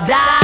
die.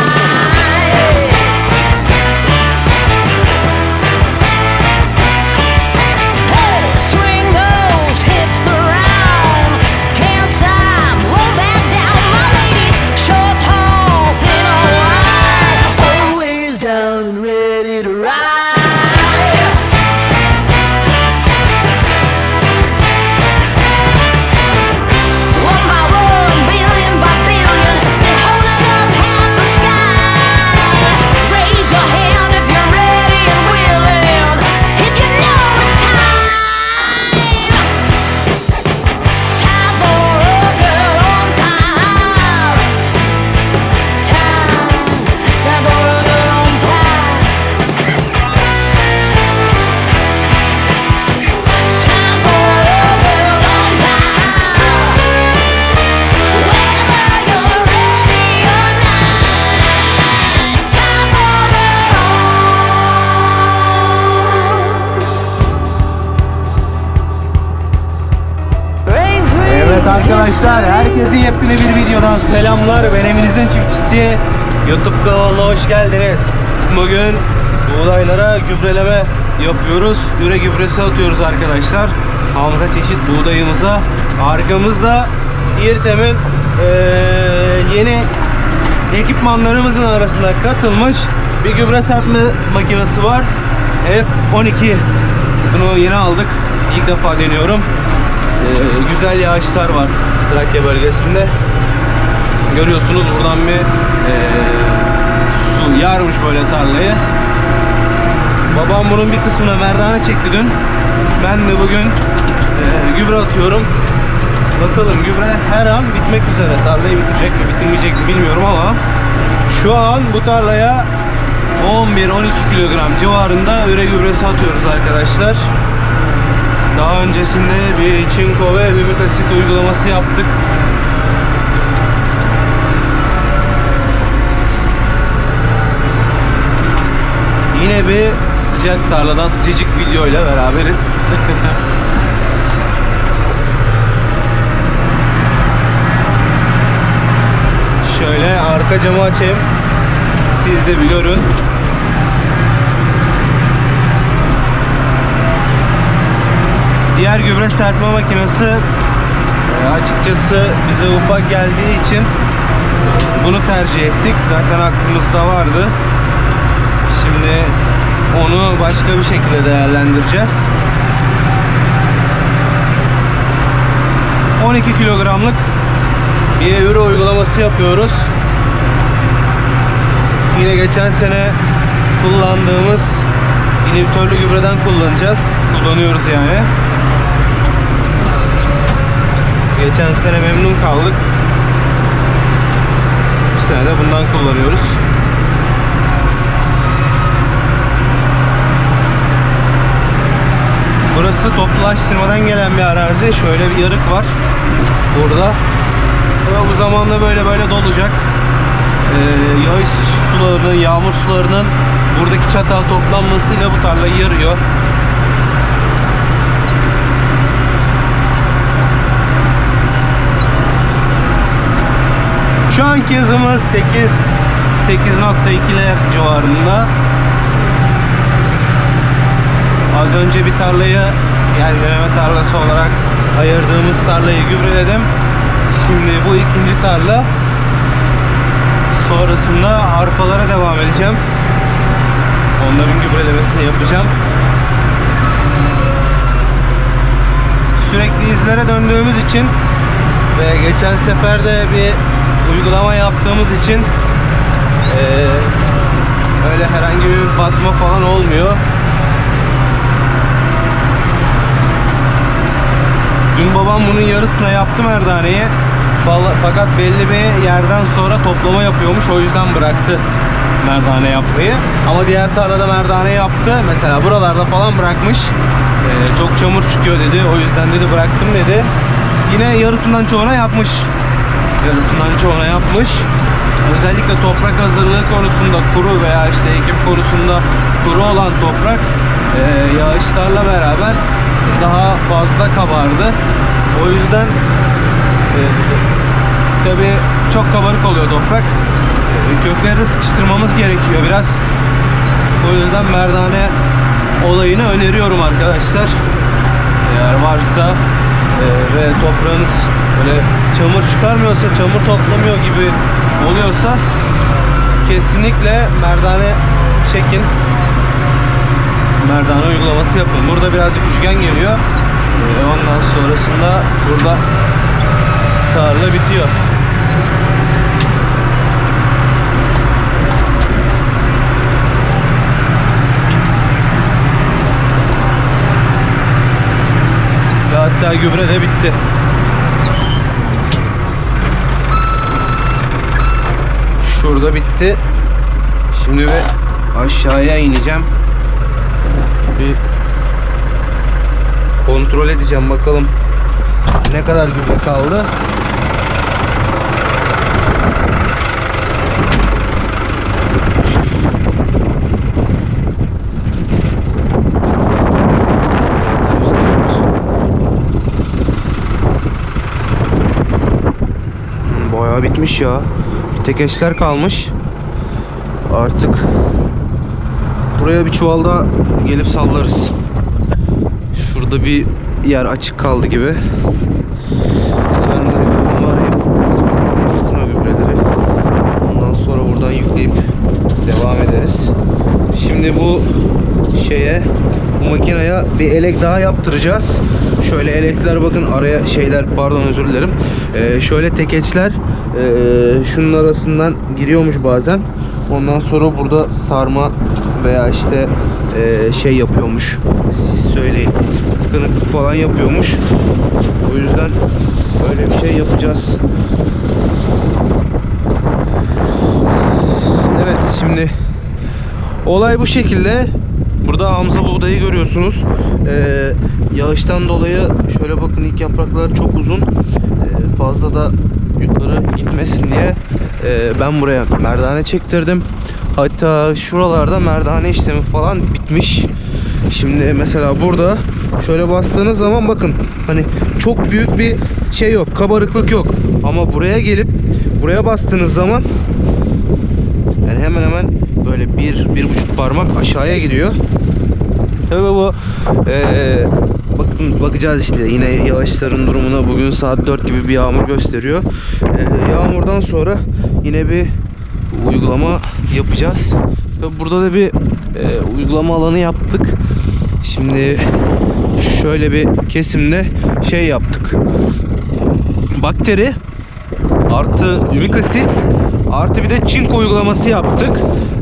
Yepyeni bir videodan selamlar. Ben Eminizin çiftçisi. YouTube kanalına hoş geldiniz. Bugün buğdaylara gübreleme yapıyoruz. Üre gübresi atıyoruz arkadaşlar. Hamza çeşit buğdayımıza. Arkamızda İrtem'in eee, yeni ekipmanlarımızın arasına katılmış bir gübre serpme makinesi var. F12. Bunu yeni aldık. İlk defa deniyorum. Ee, güzel yağışlar var Trakya bölgesinde. Görüyorsunuz buradan bir ee, su yarmış böyle tarlayı. Babam bunun bir kısmına merdane çekti dün. Ben de bugün ee, gübre atıyorum. Bakalım gübre her an bitmek üzere. Tarlayı bitecek mi bitirmeyecek mi bilmiyorum ama şu an bu tarlaya 11-12 kilogram civarında üre gübresi atıyoruz arkadaşlar. Daha öncesinde bir çinko ve hümik asit uygulaması yaptık. Yine bir sıcak tarladan sıcacık videoyla beraberiz. Şöyle arka camı açayım. Siz de bir görün. Diğer gübre serpme makinesi e, açıkçası bize ufak geldiği için bunu tercih ettik. Zaten aklımızda vardı. Şimdi onu başka bir şekilde değerlendireceğiz. 12 kilogramlık bir ürün uygulaması yapıyoruz. Yine geçen sene kullandığımız inhibitörlü gübreden kullanacağız. Kullanıyoruz yani. Geçen sene memnun kaldık. Bu sene de bundan kullanıyoruz. Burası toplulaştırmadan gelen bir arazi. Şöyle bir yarık var. Burada. Ve bu zamanla böyle böyle dolacak. Ee, yağış sularının, yağmur sularının buradaki çatal toplanmasıyla bu tarlayı yarıyor. Şu anki hızımız 8 8.2'ler civarında. Az önce bir tarlayı yani deneme tarlası olarak ayırdığımız tarlayı gübreledim. Şimdi bu ikinci tarla. Sonrasında arpalara devam edeceğim. Onların gübrelemesini yapacağım. Sürekli izlere döndüğümüz için ve geçen sefer de bir uygulama yaptığımız için eee, öyle herhangi bir batma falan olmuyor. Dün babam bunun yarısına yaptı merdaneyi. Fakat belli bir yerden sonra toplama yapıyormuş. O yüzden bıraktı merdane yapmayı. Ama diğer tarlada merdane yaptı. Mesela buralarda falan bırakmış. Ee, çok çamur çıkıyor dedi. O yüzden dedi bıraktım dedi. Yine yarısından çoğuna yapmış. Yarısından çoğuna yapmış. Özellikle toprak hazırlığı konusunda kuru veya işte ekim konusunda kuru olan toprak e, yağışlarla beraber daha fazla kabardı. O yüzden e, tabi çok kabarık oluyor toprak. E, kökleri de sıkıştırmamız gerekiyor biraz. O yüzden merdane olayını öneriyorum arkadaşlar. Eğer varsa e, ve toprağınız böyle çamur çıkarmıyorsa, çamur toplamıyor gibi oluyorsa kesinlikle merdane çekin. Merdane uygulaması yapın. Burada birazcık üçgen geliyor. E, ondan sonrasında burada tarla bitiyor. Ve hatta gübre de bitti. Şurada bitti. Şimdi ve aşağıya ineceğim. Bir kontrol edeceğim bakalım ne kadar gübre kaldı. Bayağı bitmiş ya. Bir tek eşler kalmış. Artık buraya bir çuvalda gelip sallarız. Şurada bir yer açık kaldı gibi. Ben arayayım. Sıfırla getirsin o gübreleri. Ondan sonra buradan yükleyip devam ederiz. Şimdi bu şeye bu makineye bir elek daha yaptıracağız. Şöyle elekler bakın araya şeyler pardon özür dilerim. Ee, şöyle tekeçler ee, şunun arasından giriyormuş bazen. Ondan sonra burada sarma veya işte ee, şey yapıyormuş. Siz söyleyin. Tıkanıklık falan yapıyormuş. O yüzden öyle bir şey yapacağız. Evet şimdi olay bu şekilde. Burada Hamza buğdayı görüyorsunuz. Ee, yağıştan dolayı şöyle bakın ilk yapraklar çok uzun. Ee, fazla da yukarı gitmesin diye ee, ben buraya merdane çektirdim. Hatta şuralarda merdane işlemi falan bitmiş. Şimdi mesela burada şöyle bastığınız zaman bakın hani çok büyük bir şey yok, kabarıklık yok. Ama buraya gelip buraya bastığınız zaman yani hemen hemen böyle bir, bir buçuk parmak aşağıya gidiyor. Tabii bu eee bakın bakacağız işte yine yağışların durumuna bugün saat 4 gibi bir yağmur gösteriyor. Eee, yağmurdan sonra yine bir uygulama yapacağız. Tabii burada da bir eee, uygulama alanı yaptık. Şimdi şöyle bir kesimde şey yaptık. Bakteri artı ümik asit artı bir de çinko uygulaması yaptık.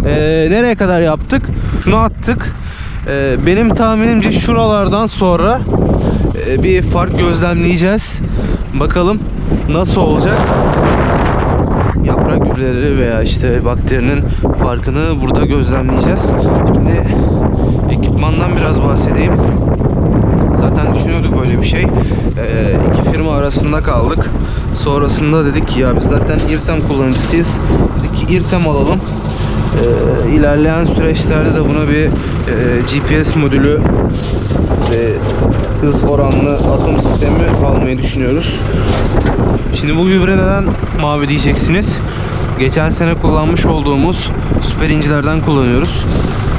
Ee, nereye kadar yaptık? Şunu attık. Ee, benim tahminimce şuralardan sonra e, bir fark gözlemleyeceğiz. Bakalım nasıl olacak. Yaprak gübreleri veya işte bakterinin farkını burada gözlemleyeceğiz. Şimdi ekipmandan biraz bahsedeyim. Zaten düşünüyorduk böyle bir şey. Ee, iki firma arasında kaldık. Sonrasında dedik ki ya biz zaten İrtem kullanıcısıyız. Dedik ki İrtem alalım. Ee, ilerleyen süreçlerde de buna bir e, GPS modülü ve hız oranlı atım sistemi almayı düşünüyoruz. Şimdi bu gübre neden mavi diyeceksiniz. Geçen sene kullanmış olduğumuz süper incilerden kullanıyoruz.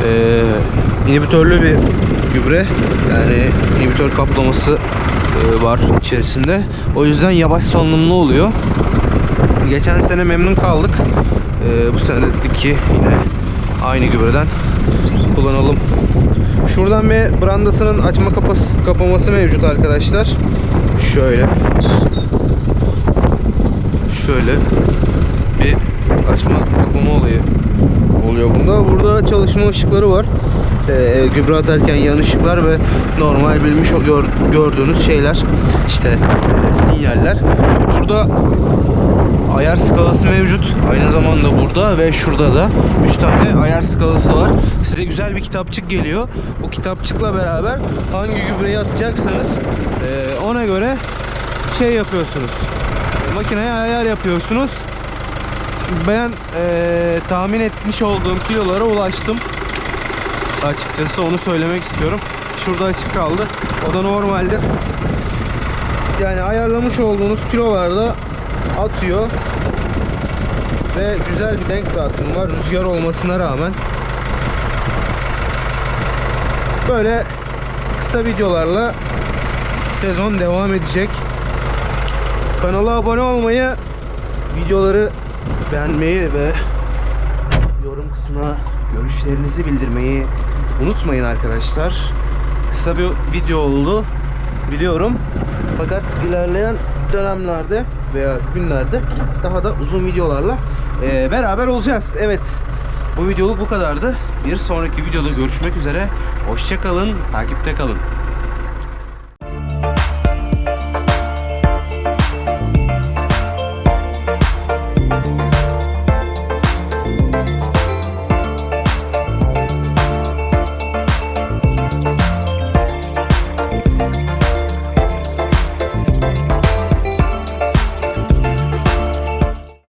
Ee, inhibitörlü bir gübre. Yani inhibitör kaplaması e, var içerisinde. O yüzden yavaş salınımlı oluyor. Geçen sene memnun kaldık. Ee, bu sene de dedik ki yine aynı gübreden kullanalım. Şuradan bir brandasının açma kapası, kapaması mevcut arkadaşlar. Şöyle. Şöyle bir açma kapama olayı oluyor bunda. Burada çalışma ışıkları var. Ee, gübre atarken yan ışıklar ve normal bilmiş gör- gördüğünüz şeyler işte e, sinyaller. Burada ayar skalası mevcut. Aynı zamanda burada ve şurada da 3 tane ayar skalası var. Size güzel bir kitapçık geliyor. Bu kitapçıkla beraber hangi gübreyi atacaksanız ona göre şey yapıyorsunuz. Makineye ayar yapıyorsunuz. Ben tahmin etmiş olduğum kilolara ulaştım. Açıkçası onu söylemek istiyorum. Şurada açık kaldı. O da normaldir. Yani ayarlamış olduğunuz kilolarda atıyor. Ve güzel bir denk dağıtım var rüzgar olmasına rağmen. Böyle kısa videolarla sezon devam edecek. Kanala abone olmayı, videoları beğenmeyi ve yorum kısmına görüşlerinizi bildirmeyi unutmayın arkadaşlar. Kısa bir video oldu biliyorum. Fakat ilerleyen dönemlerde veya günlerde daha da uzun videolarla eee, beraber olacağız. Evet. Bu videoluk bu kadardı. Bir sonraki videoda görüşmek üzere. Hoşça kalın, takipte kalın.